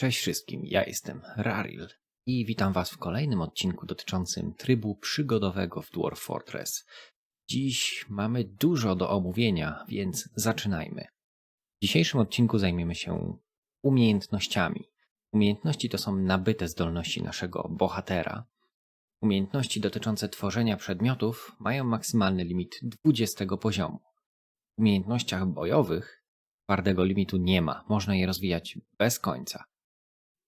Cześć wszystkim, ja jestem Raril i witam Was w kolejnym odcinku dotyczącym trybu przygodowego w Dwarf Fortress. Dziś mamy dużo do omówienia, więc zaczynajmy. W dzisiejszym odcinku zajmiemy się umiejętnościami. Umiejętności to są nabyte zdolności naszego bohatera. Umiejętności dotyczące tworzenia przedmiotów mają maksymalny limit 20 poziomu. W umiejętnościach bojowych twardego limitu nie ma, można je rozwijać bez końca.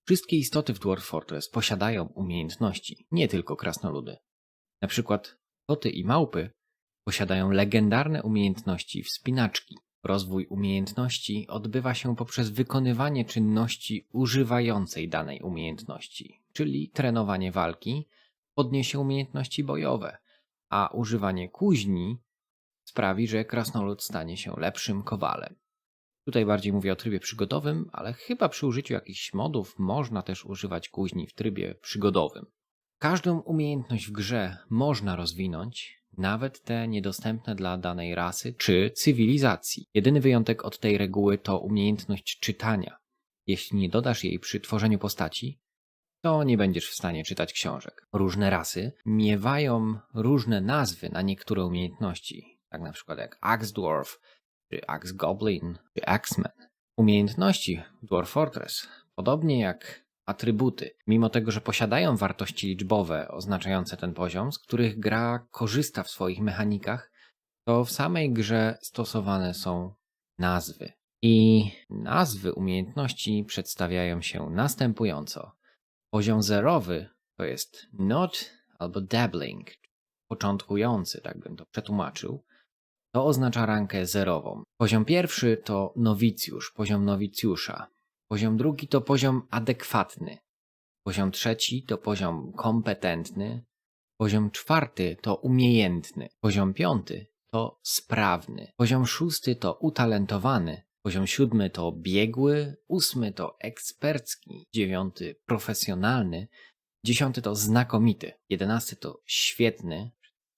Wszystkie istoty w Dwarf Fortress posiadają umiejętności, nie tylko krasnoludy. Na przykład koty i małpy posiadają legendarne umiejętności wspinaczki. Rozwój umiejętności odbywa się poprzez wykonywanie czynności używającej danej umiejętności, czyli trenowanie walki podniesie umiejętności bojowe, a używanie kuźni sprawi, że krasnolud stanie się lepszym kowalem. Tutaj bardziej mówię o trybie przygodowym, ale chyba przy użyciu jakichś modów można też używać kuźni w trybie przygodowym. Każdą umiejętność w grze można rozwinąć, nawet te niedostępne dla danej rasy czy cywilizacji. Jedyny wyjątek od tej reguły to umiejętność czytania. Jeśli nie dodasz jej przy tworzeniu postaci, to nie będziesz w stanie czytać książek. Różne rasy miewają różne nazwy na niektóre umiejętności, tak na przykład jak Axe Dwarf, czy Axe Goblin, czy Axeman. Umiejętności Dwarf Fortress, podobnie jak atrybuty, mimo tego, że posiadają wartości liczbowe oznaczające ten poziom, z których gra korzysta w swoich mechanikach, to w samej grze stosowane są nazwy. I nazwy umiejętności przedstawiają się następująco. Poziom zerowy to jest not albo dabbling, początkujący, tak bym to przetłumaczył. To oznacza rankę zerową. Poziom pierwszy to nowicjusz, poziom nowicjusza. Poziom drugi to poziom adekwatny. Poziom trzeci to poziom kompetentny. Poziom czwarty to umiejętny. Poziom piąty to sprawny. Poziom szósty to utalentowany. Poziom siódmy to biegły, ósmy to ekspercki, dziewiąty profesjonalny, dziesiąty to znakomity, jedenasty to świetny,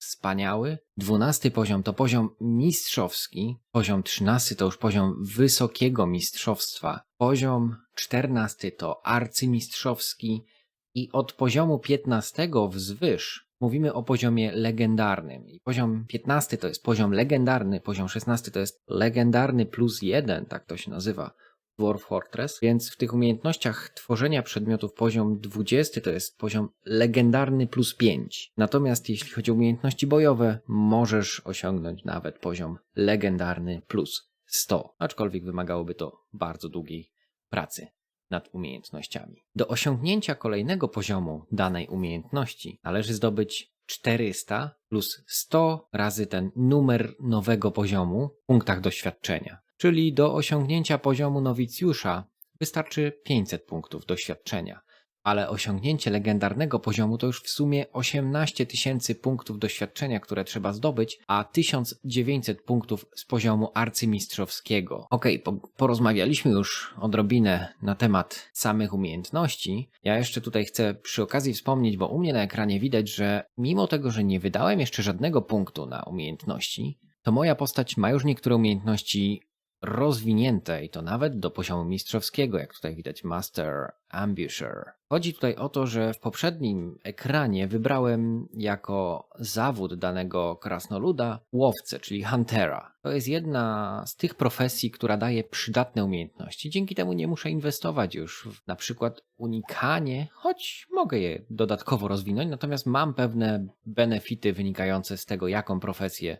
wspaniały. Dwunasty poziom to poziom mistrzowski. Poziom trzynasty to już poziom wysokiego mistrzostwa. Poziom czternasty to arcymistrzowski. I od poziomu piętnastego wzwyż mówimy o poziomie legendarnym. I poziom piętnasty to jest poziom legendarny, poziom szesnasty to jest legendarny plus jeden, tak to się nazywa. Dwarf Fortress, więc w tych umiejętnościach tworzenia przedmiotów poziom 20 to jest poziom legendarny plus 5. Natomiast jeśli chodzi o umiejętności bojowe, możesz osiągnąć nawet poziom legendarny plus 100, aczkolwiek wymagałoby to bardzo długiej pracy nad umiejętnościami. Do osiągnięcia kolejnego poziomu danej umiejętności należy zdobyć 400 plus 100 razy ten numer nowego poziomu w punktach doświadczenia czyli do osiągnięcia poziomu nowicjusza wystarczy 500 punktów doświadczenia, ale osiągnięcie legendarnego poziomu to już w sumie 18 tysięcy punktów doświadczenia, które trzeba zdobyć, a 1900 punktów z poziomu arcymistrzowskiego. Okay, po porozmawialiśmy już odrobinę na temat samych umiejętności. Ja jeszcze tutaj chcę przy okazji wspomnieć, bo u mnie na ekranie widać, że mimo tego, że nie wydałem jeszcze żadnego punktu na umiejętności, to moja postać ma już niektóre umiejętności rozwinięte i to nawet do poziomu mistrzowskiego, jak tutaj widać Master Ambusher. Chodzi tutaj o to, że w poprzednim ekranie wybrałem jako zawód danego krasnoluda łowcę, czyli huntera. To jest jedna z tych profesji, która daje przydatne umiejętności. Dzięki temu nie muszę inwestować już w na przykład unikanie, choć mogę je dodatkowo rozwinąć, natomiast mam pewne benefity wynikające z tego, jaką profesję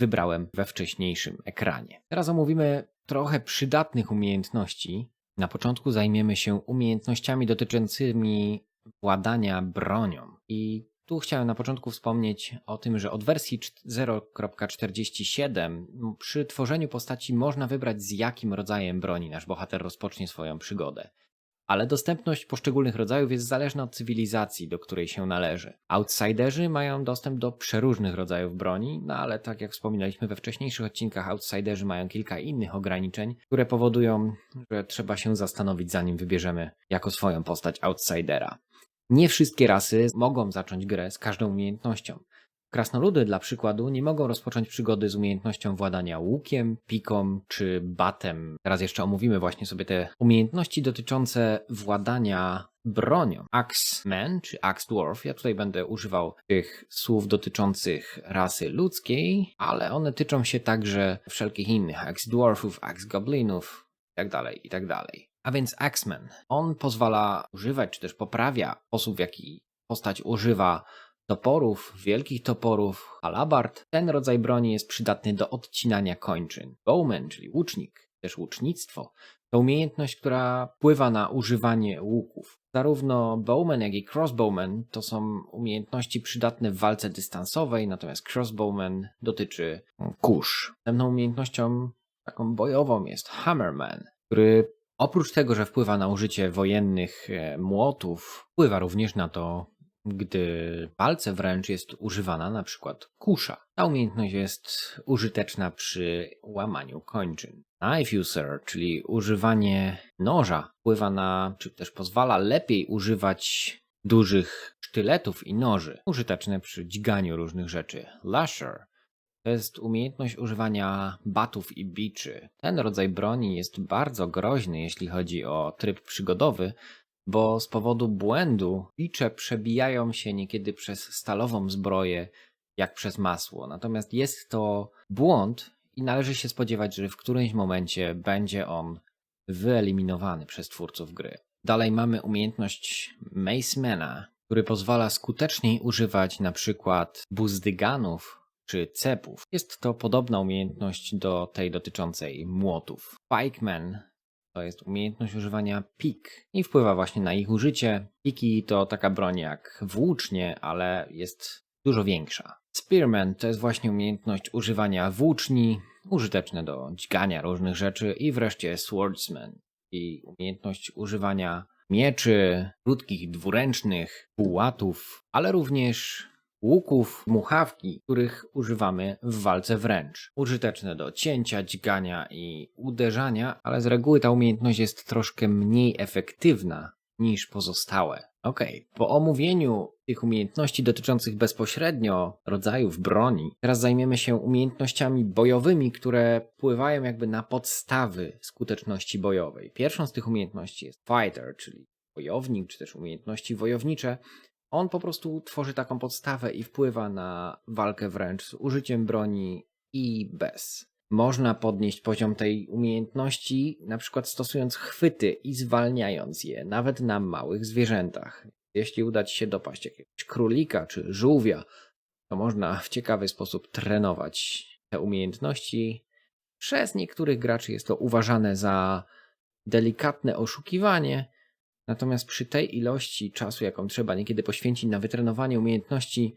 wybrałem we wcześniejszym ekranie. Teraz omówimy trochę przydatnych umiejętności. Na początku zajmiemy się umiejętnościami dotyczącymi władania bronią. I tu chciałem na początku wspomnieć o tym, że od wersji 0.47 przy tworzeniu postaci można wybrać z jakim rodzajem broni nasz bohater rozpocznie swoją przygodę ale dostępność poszczególnych rodzajów jest zależna od cywilizacji, do której się należy. Outsiderzy mają dostęp do przeróżnych rodzajów broni, no ale tak jak wspominaliśmy we wcześniejszych odcinkach, outsiderzy mają kilka innych ograniczeń, które powodują, że trzeba się zastanowić, zanim wybierzemy jako swoją postać outsidera. Nie wszystkie rasy mogą zacząć grę z każdą umiejętnością. Krasnoludy dla przykładu nie mogą rozpocząć przygody z umiejętnością władania łukiem, piką czy batem. Teraz jeszcze omówimy właśnie sobie te umiejętności dotyczące władania bronią. Axeman czy Axe Dwarf. Ja tutaj będę używał tych słów dotyczących rasy ludzkiej, ale one tyczą się także wszelkich innych Axe Dwarfów, Axe Goblinów itd., tak itd. Tak A więc Axeman. On pozwala używać, czy też poprawia sposób, w jaki postać używa toporów, wielkich toporów, halabard. Ten rodzaj broni jest przydatny do odcinania kończyn. Bowman, czyli łucznik, też łucznictwo, to umiejętność, która wpływa na używanie łuków. Zarówno bowman, jak i crossbowman to są umiejętności przydatne w walce dystansowej, natomiast crossbowman dotyczy kusz. Następną umiejętnością taką bojową jest hammerman, który oprócz tego, że wpływa na użycie wojennych e, młotów, wpływa również na to, gdy palce wręcz jest używana na przykład kusza. Ta umiejętność jest użyteczna przy łamaniu kończyn. Knife user, czyli używanie noża, wpływa na, czy też pozwala lepiej używać dużych sztyletów i noży, użyteczne przy dźganiu różnych rzeczy. Lasher to jest umiejętność używania batów i biczy. Ten rodzaj broni jest bardzo groźny, jeśli chodzi o tryb przygodowy, bo z powodu błędu bicze przebijają się niekiedy przez stalową zbroję, jak przez masło. Natomiast jest to błąd i należy się spodziewać, że w którymś momencie będzie on wyeliminowany przez twórców gry. Dalej mamy umiejętność Macemana, który pozwala skuteczniej używać na przykład buzdyganów czy cepów. Jest to podobna umiejętność do tej dotyczącej młotów. Pikeman to jest umiejętność używania pik i wpływa właśnie na ich użycie. Piki to taka broń jak włócznie, ale jest dużo większa. Spearman to jest właśnie umiejętność używania włóczni, użyteczne do dźgania różnych rzeczy i wreszcie Swordsman i umiejętność używania mieczy, krótkich, dwuręcznych, półłatów, ale również łuków, muchawki, których używamy w walce wręcz. Użyteczne do cięcia, dźgania i uderzania, ale z reguły ta umiejętność jest troszkę mniej efektywna niż pozostałe. Ok, po omówieniu tych umiejętności dotyczących bezpośrednio rodzajów broni, teraz zajmiemy się umiejętnościami bojowymi, które wpływają jakby na podstawy skuteczności bojowej. Pierwszą z tych umiejętności jest fighter, czyli wojownik, czy też umiejętności wojownicze, on po prostu tworzy taką podstawę i wpływa na walkę wręcz z użyciem broni i bez. Można podnieść poziom tej umiejętności, na przykład stosując chwyty i zwalniając je, nawet na małych zwierzętach. Jeśli uda ci się dopaść jakiegoś królika czy żółwia, to można w ciekawy sposób trenować te umiejętności. Przez niektórych graczy jest to uważane za delikatne oszukiwanie, Natomiast przy tej ilości czasu, jaką trzeba niekiedy poświęcić na wytrenowanie umiejętności,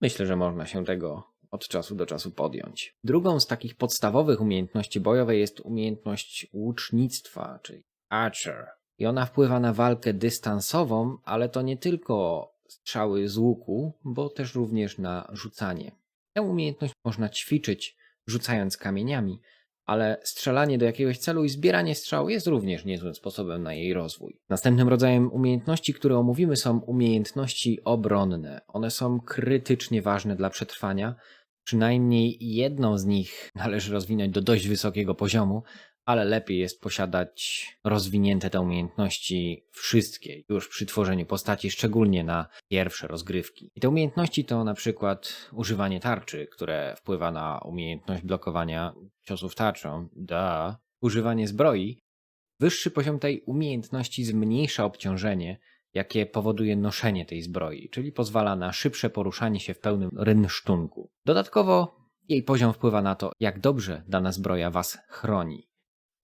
myślę, że można się tego od czasu do czasu podjąć. Drugą z takich podstawowych umiejętności bojowej jest umiejętność łucznictwa, czyli archer. I ona wpływa na walkę dystansową, ale to nie tylko strzały z łuku, bo też również na rzucanie. Tę umiejętność można ćwiczyć rzucając kamieniami, ale strzelanie do jakiegoś celu i zbieranie strzał jest również niezłym sposobem na jej rozwój. Następnym rodzajem umiejętności, które omówimy, są umiejętności obronne. One są krytycznie ważne dla przetrwania. Przynajmniej jedną z nich należy rozwinąć do dość wysokiego poziomu, ale lepiej jest posiadać rozwinięte te umiejętności wszystkie już przy tworzeniu postaci, szczególnie na pierwsze rozgrywki. I te umiejętności to na przykład używanie tarczy, które wpływa na umiejętność blokowania ciosów tarczą, da, używanie zbroi. Wyższy poziom tej umiejętności zmniejsza obciążenie, jakie powoduje noszenie tej zbroi, czyli pozwala na szybsze poruszanie się w pełnym rynsztunku. Dodatkowo jej poziom wpływa na to, jak dobrze dana zbroja was chroni.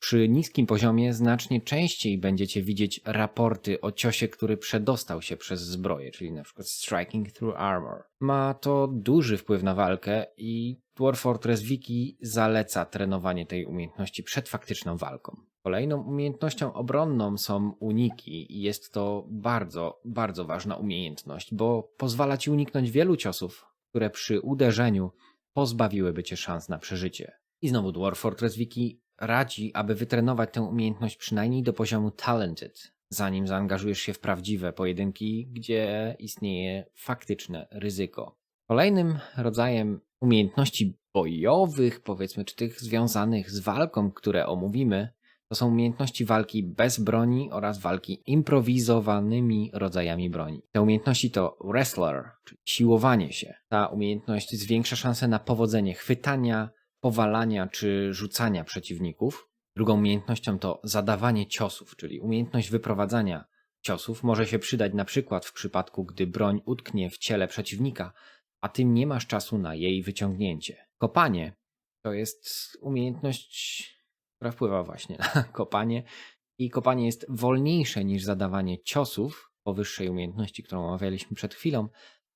Przy niskim poziomie znacznie częściej będziecie widzieć raporty o ciosie, który przedostał się przez zbroję, czyli na przykład striking through armor. Ma to duży wpływ na walkę i Dwarf Fortress Wiki zaleca trenowanie tej umiejętności przed faktyczną walką. Kolejną umiejętnością obronną są uniki i jest to bardzo, bardzo ważna umiejętność, bo pozwala ci uniknąć wielu ciosów, które przy uderzeniu pozbawiłyby cię szans na przeżycie. I znowu Dwarf Fortress Wiki radzi, aby wytrenować tę umiejętność przynajmniej do poziomu talented, zanim zaangażujesz się w prawdziwe pojedynki, gdzie istnieje faktyczne ryzyko. Kolejnym rodzajem umiejętności bojowych, powiedzmy, czy tych związanych z walką, które omówimy, to są umiejętności walki bez broni oraz walki improwizowanymi rodzajami broni. Te umiejętności to wrestler, czyli siłowanie się. Ta umiejętność zwiększa szanse na powodzenie chwytania, powalania czy rzucania przeciwników. Drugą umiejętnością to zadawanie ciosów, czyli umiejętność wyprowadzania ciosów może się przydać na przykład w przypadku, gdy broń utknie w ciele przeciwnika, a ty nie masz czasu na jej wyciągnięcie. Kopanie to jest umiejętność, która wpływa właśnie na kopanie i kopanie jest wolniejsze niż zadawanie ciosów powyższej umiejętności, którą omawialiśmy przed chwilą,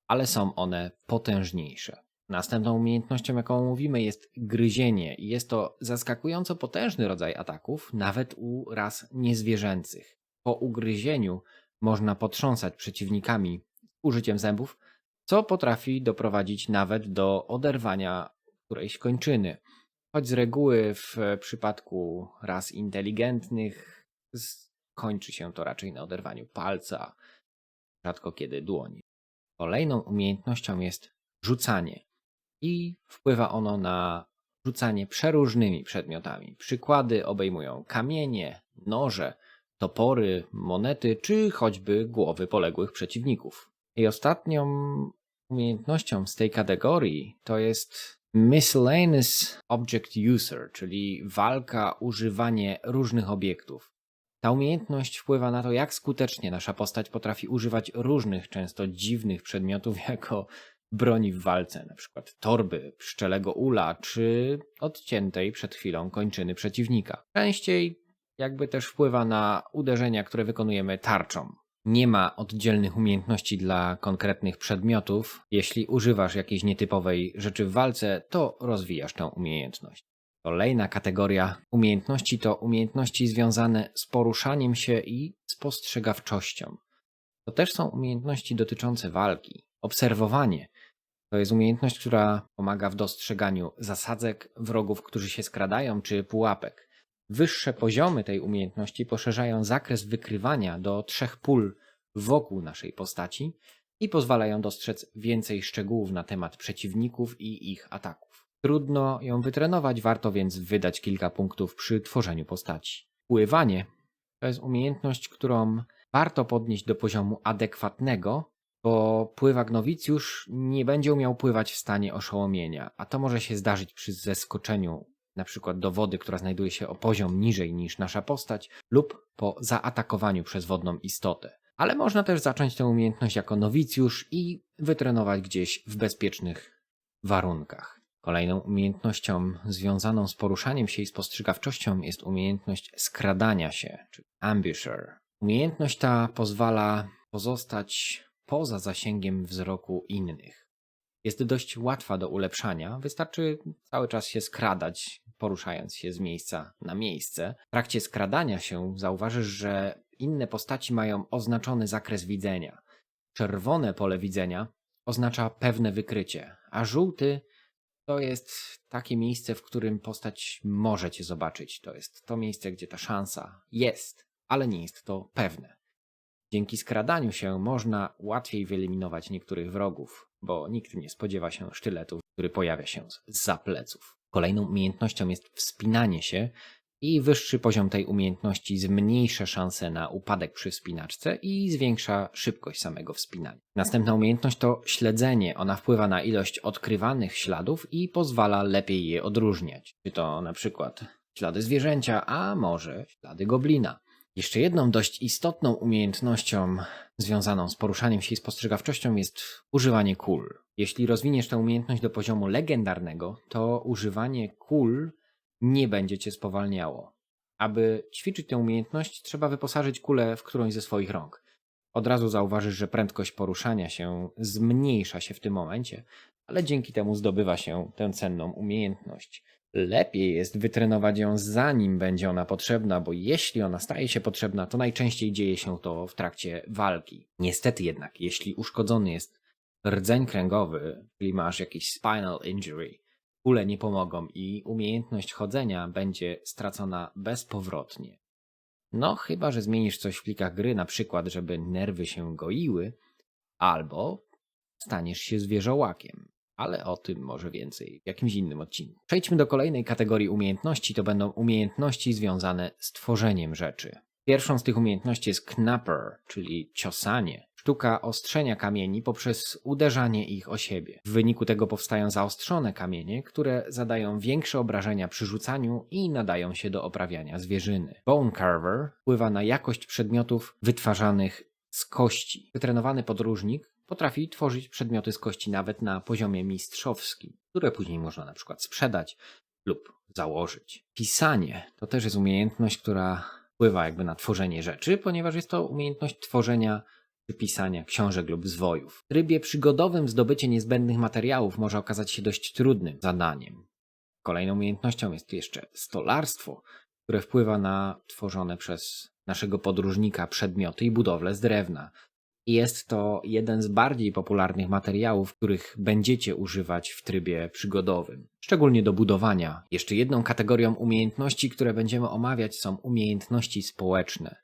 ale są one potężniejsze. Następną umiejętnością, jaką mówimy, jest gryzienie i jest to zaskakująco potężny rodzaj ataków, nawet u ras niezwierzęcych. Po ugryzieniu można potrząsać przeciwnikami użyciem zębów, co potrafi doprowadzić nawet do oderwania którejś kończyny. Choć z reguły w przypadku ras inteligentnych kończy się to raczej na oderwaniu palca, rzadko kiedy dłoni. Kolejną umiejętnością jest rzucanie i wpływa ono na rzucanie przeróżnymi przedmiotami. Przykłady obejmują kamienie, noże, topory, monety czy choćby głowy poległych przeciwników. I ostatnią umiejętnością z tej kategorii to jest Miscellaneous Object User, czyli walka, używanie różnych obiektów. Ta umiejętność wpływa na to, jak skutecznie nasza postać potrafi używać różnych, często dziwnych przedmiotów jako broni w walce, na przykład torby, pszczelego ula czy odciętej przed chwilą kończyny przeciwnika. Częściej jakby też wpływa na uderzenia, które wykonujemy tarczą. Nie ma oddzielnych umiejętności dla konkretnych przedmiotów. Jeśli używasz jakiejś nietypowej rzeczy w walce, to rozwijasz tę umiejętność. Kolejna kategoria umiejętności to umiejętności związane z poruszaniem się i spostrzegawczością. To też są umiejętności dotyczące walki. Obserwowanie to jest umiejętność, która pomaga w dostrzeganiu zasadzek, wrogów, którzy się skradają, czy pułapek. Wyższe poziomy tej umiejętności poszerzają zakres wykrywania do trzech pól wokół naszej postaci i pozwalają dostrzec więcej szczegółów na temat przeciwników i ich ataków. Trudno ją wytrenować, warto więc wydać kilka punktów przy tworzeniu postaci. Pływanie to jest umiejętność, którą warto podnieść do poziomu adekwatnego, bo pływak nowicjusz nie będzie umiał pływać w stanie oszołomienia, a to może się zdarzyć przy zeskoczeniu na przykład do wody, która znajduje się o poziom niżej niż nasza postać, lub po zaatakowaniu przez wodną istotę. Ale można też zacząć tę umiejętność jako nowicjusz i wytrenować gdzieś w bezpiecznych warunkach. Kolejną umiejętnością związaną z poruszaniem się i spostrzegawczością jest umiejętność skradania się, czyli ambusher. Umiejętność ta pozwala pozostać poza zasięgiem wzroku innych. Jest dość łatwa do ulepszania, wystarczy cały czas się skradać, poruszając się z miejsca na miejsce. W trakcie skradania się zauważysz, że inne postaci mają oznaczony zakres widzenia. Czerwone pole widzenia oznacza pewne wykrycie, a żółty to jest takie miejsce, w którym postać może cię zobaczyć. To jest to miejsce, gdzie ta szansa jest, ale nie jest to pewne. Dzięki skradaniu się można łatwiej wyeliminować niektórych wrogów, bo nikt nie spodziewa się sztyletu, który pojawia się za pleców. Kolejną umiejętnością jest wspinanie się i wyższy poziom tej umiejętności zmniejsza szanse na upadek przy wspinaczce i zwiększa szybkość samego wspinania. Następna umiejętność to śledzenie. Ona wpływa na ilość odkrywanych śladów i pozwala lepiej je odróżniać. Czy to na przykład ślady zwierzęcia, a może ślady goblina. Jeszcze jedną dość istotną umiejętnością związaną z poruszaniem się i spostrzegawczością jest używanie kul. Jeśli rozwiniesz tę umiejętność do poziomu legendarnego, to używanie kul nie będzie cię spowalniało. Aby ćwiczyć tę umiejętność, trzeba wyposażyć kulę w którąś ze swoich rąk. Od razu zauważysz, że prędkość poruszania się zmniejsza się w tym momencie, ale dzięki temu zdobywa się tę cenną umiejętność. Lepiej jest wytrenować ją zanim będzie ona potrzebna, bo jeśli ona staje się potrzebna, to najczęściej dzieje się to w trakcie walki. Niestety jednak, jeśli uszkodzony jest rdzeń kręgowy, czyli masz jakiś spinal injury, kule nie pomogą i umiejętność chodzenia będzie stracona bezpowrotnie. No, chyba że zmienisz coś w plikach gry, na przykład, żeby nerwy się goiły, albo staniesz się zwierzołakiem. Ale o tym może więcej w jakimś innym odcinku. Przejdźmy do kolejnej kategorii umiejętności. To będą umiejętności związane z tworzeniem rzeczy. Pierwszą z tych umiejętności jest knapper, czyli ciosanie. Sztuka ostrzenia kamieni poprzez uderzanie ich o siebie. W wyniku tego powstają zaostrzone kamienie, które zadają większe obrażenia przy rzucaniu i nadają się do oprawiania zwierzyny. Bone carver wpływa na jakość przedmiotów wytwarzanych z kości. Wytrenowany podróżnik potrafi tworzyć przedmioty z kości nawet na poziomie mistrzowskim, które później można na przykład sprzedać lub założyć. Pisanie to też jest umiejętność, która wpływa jakby na tworzenie rzeczy, ponieważ jest to umiejętność tworzenia czy pisania książek lub zwojów. W trybie przygodowym zdobycie niezbędnych materiałów może okazać się dość trudnym zadaniem. Kolejną umiejętnością jest jeszcze stolarstwo, które wpływa na tworzone przez naszego podróżnika przedmioty i budowle z drewna. Jest to jeden z bardziej popularnych materiałów, których będziecie używać w trybie przygodowym, szczególnie do budowania. Jeszcze jedną kategorią umiejętności, które będziemy omawiać, są umiejętności społeczne.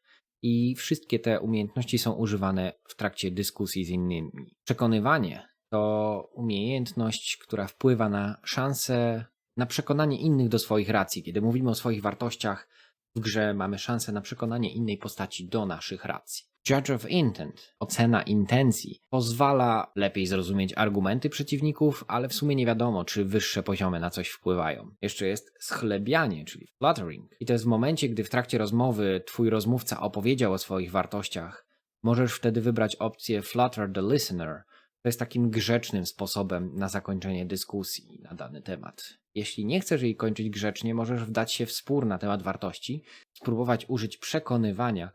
I wszystkie te umiejętności są używane w trakcie dyskusji z innymi. Przekonywanie to umiejętność, która wpływa na szansę na przekonanie innych do swoich racji. Kiedy mówimy o swoich wartościach w grze, mamy szansę na przekonanie innej postaci do naszych racji. Judge of Intent, ocena intencji, pozwala lepiej zrozumieć argumenty przeciwników, ale w sumie nie wiadomo, czy wyższe poziomy na coś wpływają. Jeszcze jest schlebianie, czyli fluttering. I to jest w momencie, gdy w trakcie rozmowy twój rozmówca opowiedział o swoich wartościach. Możesz wtedy wybrać opcję Flutter the Listener. To jest takim grzecznym sposobem na zakończenie dyskusji na dany temat. Jeśli nie chcesz jej kończyć grzecznie, możesz wdać się w spór na temat wartości, spróbować użyć przekonywania,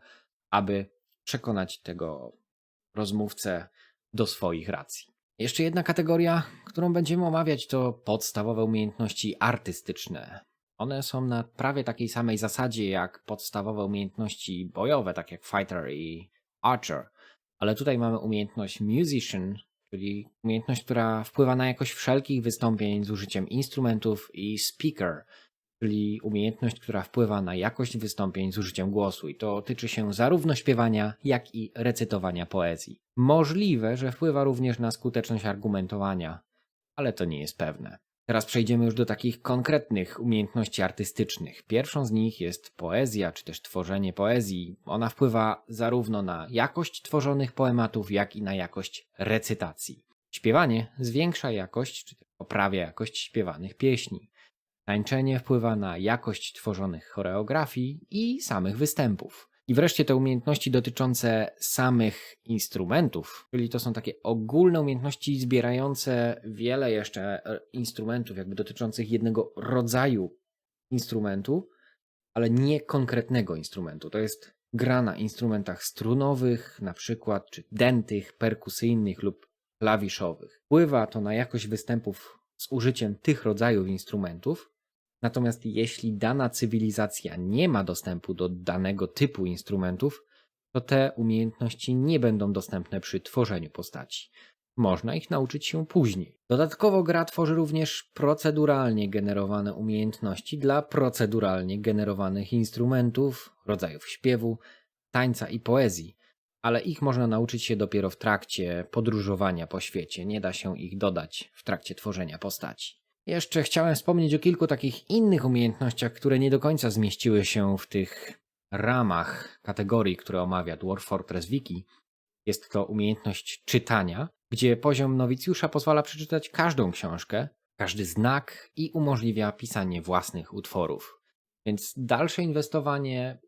aby przekonać tego rozmówcę do swoich racji. Jeszcze jedna kategoria, którą będziemy omawiać, to podstawowe umiejętności artystyczne. One są na prawie takiej samej zasadzie jak podstawowe umiejętności bojowe, tak jak fighter i archer, ale tutaj mamy umiejętność musician, czyli umiejętność, która wpływa na jakość wszelkich wystąpień z użyciem instrumentów i speaker, czyli umiejętność, która wpływa na jakość wystąpień z użyciem głosu i to tyczy się zarówno śpiewania, jak i recytowania poezji. Możliwe, że wpływa również na skuteczność argumentowania, ale to nie jest pewne. Teraz przejdziemy już do takich konkretnych umiejętności artystycznych. Pierwszą z nich jest poezja, czy też tworzenie poezji. Ona wpływa zarówno na jakość tworzonych poematów, jak i na jakość recytacji. Śpiewanie zwiększa jakość, czy poprawia jakość śpiewanych pieśni. Tańczenie wpływa na jakość tworzonych choreografii i samych występów. I wreszcie te umiejętności dotyczące samych instrumentów, czyli to są takie ogólne umiejętności zbierające wiele jeszcze e, instrumentów, jakby dotyczących jednego rodzaju instrumentu, ale nie konkretnego instrumentu. To jest gra na instrumentach strunowych, na przykład, czy dętych, perkusyjnych lub klawiszowych. Wpływa to na jakość występów z użyciem tych rodzajów instrumentów, Natomiast jeśli dana cywilizacja nie ma dostępu do danego typu instrumentów, to te umiejętności nie będą dostępne przy tworzeniu postaci. Można ich nauczyć się później. Dodatkowo gra tworzy również proceduralnie generowane umiejętności dla proceduralnie generowanych instrumentów, rodzajów śpiewu, tańca i poezji, ale ich można nauczyć się dopiero w trakcie podróżowania po świecie. Nie da się ich dodać w trakcie tworzenia postaci. Jeszcze chciałem wspomnieć o kilku takich innych umiejętnościach, które nie do końca zmieściły się w tych ramach kategorii, które omawia Dwarf Fortress Wiki. Jest to umiejętność czytania, gdzie poziom nowicjusza pozwala przeczytać każdą książkę, każdy znak i umożliwia pisanie własnych utworów. Więc dalsze inwestowanie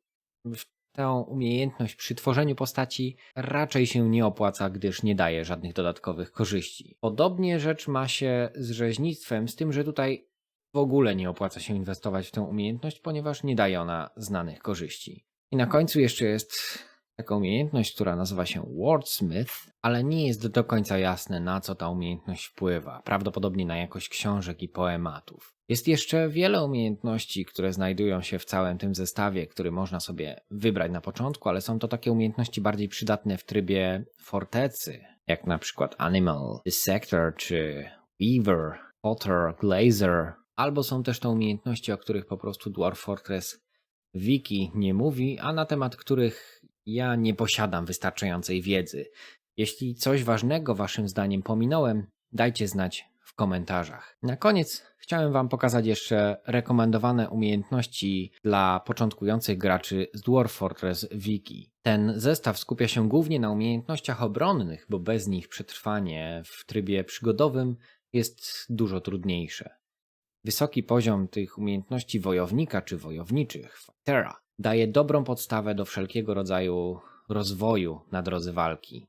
w tę umiejętność przy tworzeniu postaci raczej się nie opłaca, gdyż nie daje żadnych dodatkowych korzyści. Podobnie rzecz ma się z rzeźnictwem, z tym, że tutaj w ogóle nie opłaca się inwestować w tę umiejętność, ponieważ nie daje ona znanych korzyści. I na końcu jeszcze jest taka umiejętność, która nazywa się Wordsmith, ale nie jest do końca jasne, na co ta umiejętność wpływa. Prawdopodobnie na jakość książek i poematów. Jest jeszcze wiele umiejętności, które znajdują się w całym tym zestawie, który można sobie wybrać na początku, ale są to takie umiejętności bardziej przydatne w trybie fortecy, jak na przykład Animal, Dissector czy Weaver, Potter, Glazer, albo są też to umiejętności, o których po prostu Dwarf Fortress Wiki nie mówi, a na temat których ja nie posiadam wystarczającej wiedzy. Jeśli coś ważnego Waszym zdaniem pominąłem, dajcie znać komentarzach. Na koniec chciałem Wam pokazać jeszcze rekomendowane umiejętności dla początkujących graczy z Dwarf Fortress Wiki. Ten zestaw skupia się głównie na umiejętnościach obronnych, bo bez nich przetrwanie w trybie przygodowym jest dużo trudniejsze. Wysoki poziom tych umiejętności wojownika czy wojowniczych, fightera, daje dobrą podstawę do wszelkiego rodzaju rozwoju na drodze walki.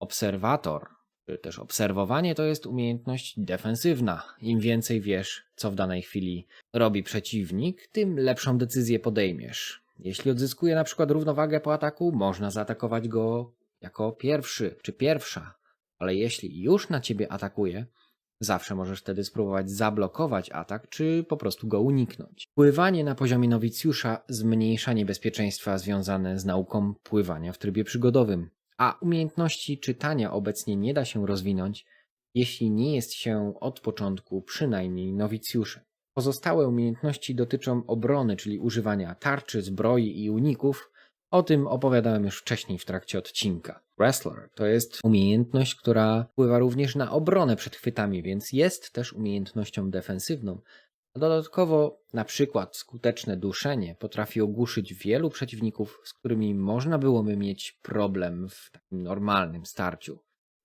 Obserwator, czy też obserwowanie to jest umiejętność defensywna. Im więcej wiesz, co w danej chwili robi przeciwnik, tym lepszą decyzję podejmiesz. Jeśli odzyskuje na przykład równowagę po ataku, można zaatakować go jako pierwszy czy pierwsza. Ale jeśli już na ciebie atakuje, Zawsze możesz wtedy spróbować zablokować atak, czy po prostu go uniknąć. Pływanie na poziomie nowicjusza zmniejsza niebezpieczeństwa związane z nauką pływania w trybie przygodowym, a umiejętności czytania obecnie nie da się rozwinąć, jeśli nie jest się od początku przynajmniej nowicjuszem. Pozostałe umiejętności dotyczą obrony, czyli używania tarczy, zbroi i uników, o tym opowiadałem już wcześniej w trakcie odcinka. Wrestler to jest umiejętność, która wpływa również na obronę przed chwytami, więc jest też umiejętnością defensywną. Dodatkowo, na przykład, skuteczne duszenie potrafi ogłuszyć wielu przeciwników, z którymi można byłoby mieć problem w takim normalnym starciu,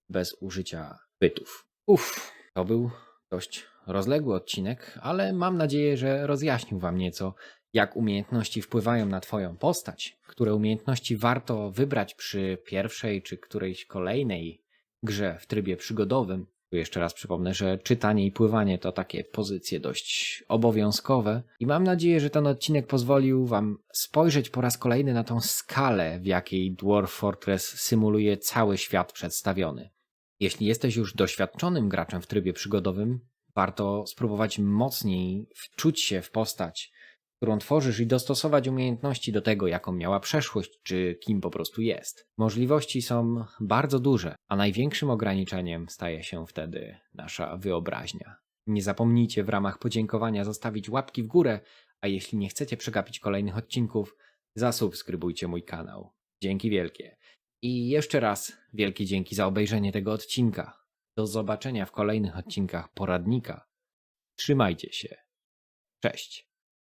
bez użycia bytów. Uff, to był dość rozległy odcinek, ale mam nadzieję, że rozjaśnił Wam nieco jak umiejętności wpływają na Twoją postać, które umiejętności warto wybrać przy pierwszej czy którejś kolejnej grze w trybie przygodowym. Tu jeszcze raz przypomnę, że czytanie i pływanie to takie pozycje dość obowiązkowe i mam nadzieję, że ten odcinek pozwolił Wam spojrzeć po raz kolejny na tą skalę, w jakiej Dwarf Fortress symuluje cały świat przedstawiony. Jeśli jesteś już doświadczonym graczem w trybie przygodowym, warto spróbować mocniej wczuć się w postać, którą tworzysz i dostosować umiejętności do tego, jaką miała przeszłość, czy kim po prostu jest. Możliwości są bardzo duże, a największym ograniczeniem staje się wtedy nasza wyobraźnia. Nie zapomnijcie w ramach podziękowania zostawić łapki w górę, a jeśli nie chcecie przegapić kolejnych odcinków, zasubskrybujcie mój kanał. Dzięki wielkie. I jeszcze raz wielkie dzięki za obejrzenie tego odcinka. Do zobaczenia w kolejnych odcinkach poradnika. Trzymajcie się. Cześć.